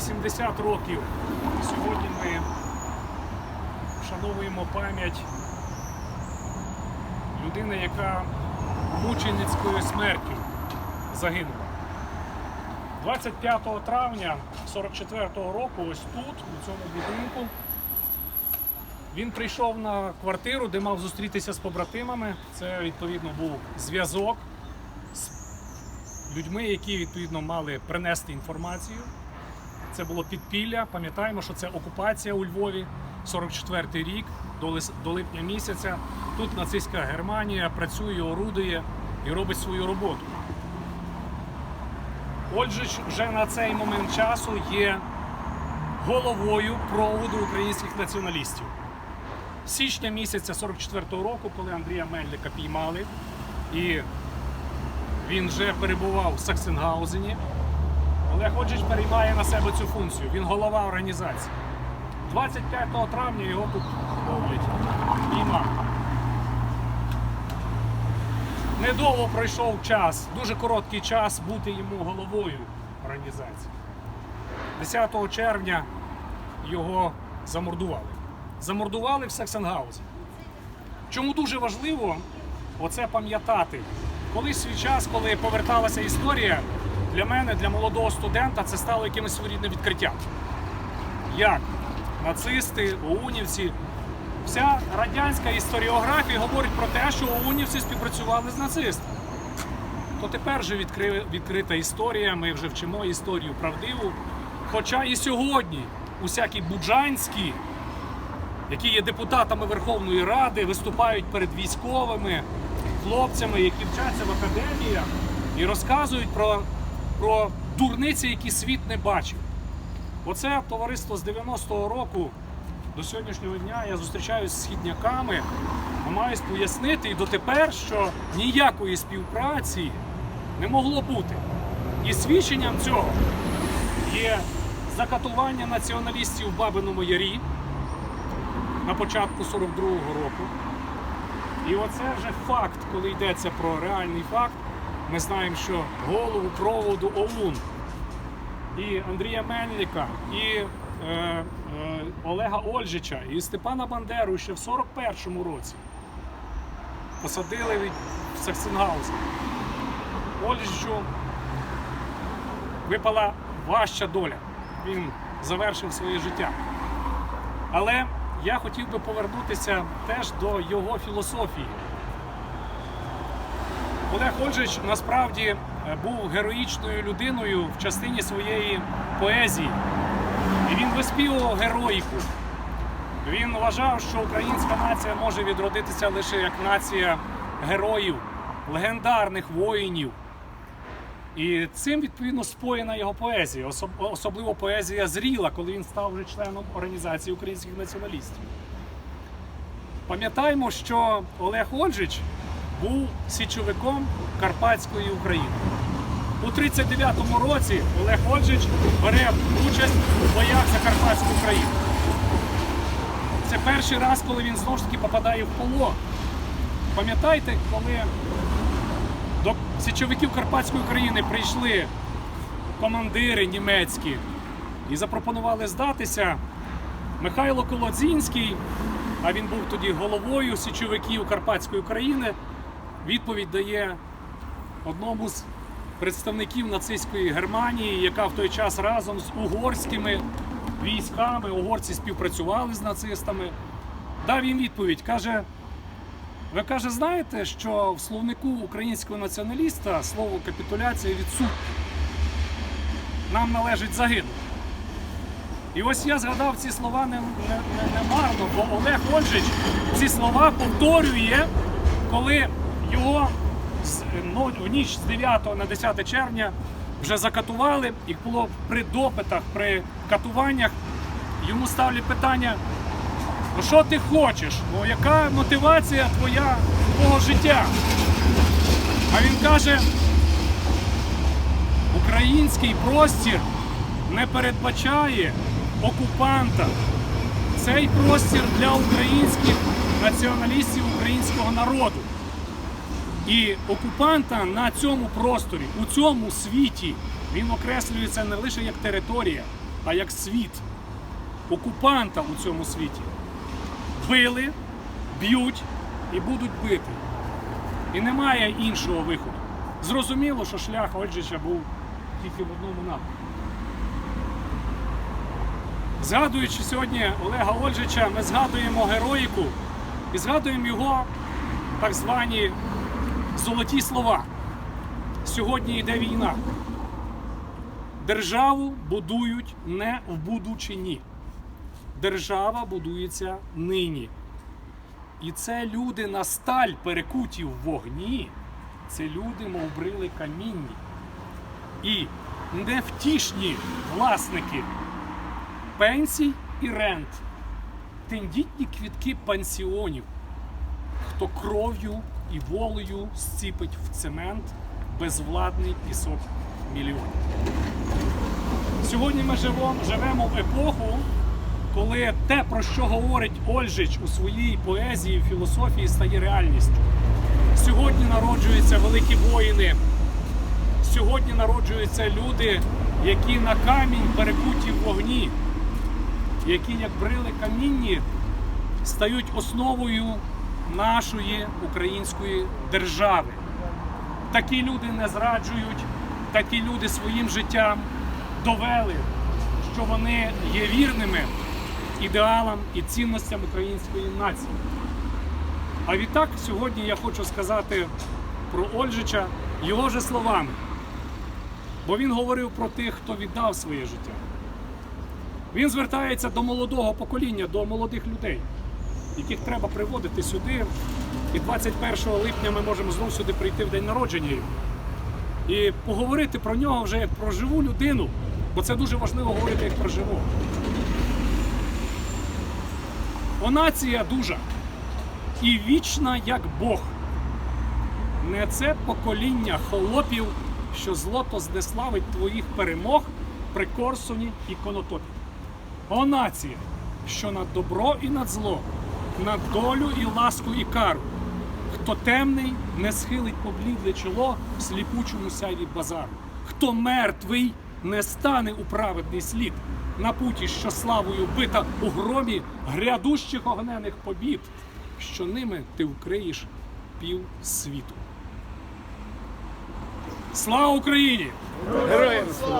80 років. Сьогодні ми вшановуємо пам'ять людини, яка мученицькою смертю загинула. 25 травня 44-го року, ось тут, у цьому будинку, він прийшов на квартиру, де мав зустрітися з побратимами. Це відповідно був зв'язок з людьми, які відповідно мали принести інформацію. Це було підпілля. Пам'ятаємо, що це окупація у Львові, 44-й рік до, липня місяця. Тут нацистська Германія працює, орудує і робить свою роботу. Ольжич вже на цей момент часу є головою проводу українських націоналістів. Січня місяця 44-го року, коли Андрія Мельника піймали, і він вже перебував в Саксенгаузені, Олег Оджич переймає на себе цю функцію. Він голова організації. 25 травня його тут ловлять. Піймали. Недовго пройшов час, дуже короткий час бути йому головою організації. 10 червня його замордували. Замордували в Саксенгаузі. Чому дуже важливо оце пам'ятати? Колись свій час, коли поверталася історія, для мене, для молодого студента, це стало якимось своєрідним відкриттям. Як нацисти, оунівці, вся радянська історіографія говорить про те, що оунівці співпрацювали з нацистами. То тепер вже відкри... відкрита історія, ми вже вчимо історію правдиву. Хоча і сьогодні усякі буджанські, які є депутатами Верховної Ради, виступають перед військовими хлопцями, які вчаться в академіях, і розказують про, про дурниці, які світ не бачив. Оце товариство з 90-го року до сьогоднішнього дня я зустрічаюся з східняками, намагаюсь пояснити і дотепер, що ніякої співпраці не могло бути. І свідченням цього є закатування націоналістів в Бабиному Ярі на початку 42-го року. І оце вже факт, коли йдеться про реальний факт. Ми знаємо, що голову проводу ОУН і Андрія Мельника, і е, е, Олега Ольжича, і Степана Бандеру ще в 41-му році посадили від Саксенгаузен. Ольжичу випала важча доля. Він завершив своє життя. Але я хотів би повернутися теж до його філософії. Олег Ольжич насправді е, був героїчною людиною в частині своєї поезії. І він виспівував героїку. Він вважав, що українська нація може відродитися лише як нація героїв, легендарних воїнів. І цим відповідно споєна його поезія, особливо поезія зріла, коли він став вже членом організації українських націоналістів. Пам'ятаємо, що Олег Ольжич був січовиком Карпатської України. У 39-му році Олег Ольжич бере участь у боях за Карпатську Україну. Це перший раз, коли він знову ж таки попадає в полон. Пам'ятаєте, коли до січовиків Карпатської України прийшли командири німецькі і запропонували здатися. Михайло Колодзінський, а він був тоді головою січовиків Карпатської України, відповідь дає одному з представників нацистської Германії, яка в той час разом з угорськими військами, угорці співпрацювали з нацистами. Дав їм відповідь, каже. Ви каже, знаєте, що в словнику українського націоналіста слово капітуляція відсутнє. Нам належить загинути. І ось я згадав ці слова не, не, не, не марно, бо Олег Ольжич ці слова повторює, коли його з- ну, в ніч з 9 на 10 червня вже закатували, і було при допитах, при катуваннях йому ставлять питання. Ну що ти хочеш? Ну яка мотивація твоя твого життя? А він каже: український простір не передбачає окупанта. Цей простір для українських націоналістів українського народу. І окупанта на цьому просторі, у цьому світі, він окреслюється не лише як територія, а як світ окупанта у цьому світі. Били, б'ють і будуть бити. І немає іншого виходу. Зрозуміло, що шлях Ольжича був тільки в одному напрямку. Згадуючи сьогодні Олега Ольжича, ми згадуємо героїку і згадуємо його так звані золоті слова. Сьогодні йде війна. Державу будують не в будучині. Держава будується нині. І це люди на сталь перекуті в вогні. Це люди, мов брили камінні. І невтішні власники пенсій і рент, тендітні квітки пансіонів, хто кров'ю і волею зціпить в цемент безвладний пісок мільйонів. Сьогодні ми живемо в епоху, коли те, про що говорить Ольжич у своїй поезії, філософії, стає реальністю. Сьогодні народжуються великі воїни. Сьогодні народжуються люди, які на камінь перекуті в вогні, які, як брили камінні, стають основою нашої української держави. Такі люди не зраджують, такі люди своїм життям довели, що вони є вірними ідеалам і цінностям української нації. А відтак сьогодні я хочу сказати про Ольжича його же словами. Бо він говорив про тих, хто віддав своє життя. Він звертається до молодого покоління, до молодих людей, яких треба приводити сюди. І 21 липня ми можемо знову сюди прийти в день народження його. І поговорити про нього вже як про живу людину, бо це дуже важливо говорити як про живого. О нація дуже і вічна, як Бог. Не це покоління холопів, що злото знеславить твоїх перемог при Корсуні і Конотопі. О нація, що над добро і над зло, над долю і ласку і кару. Хто темний, не схилить поблідле чоло в сліпучому сяйві базару. Хто мертвий, не стане у праведний слід на путі, що славою бита у громі грядущих огнених побід, що ними ти вкриєш пів світу. Слава Україні! Героям слава!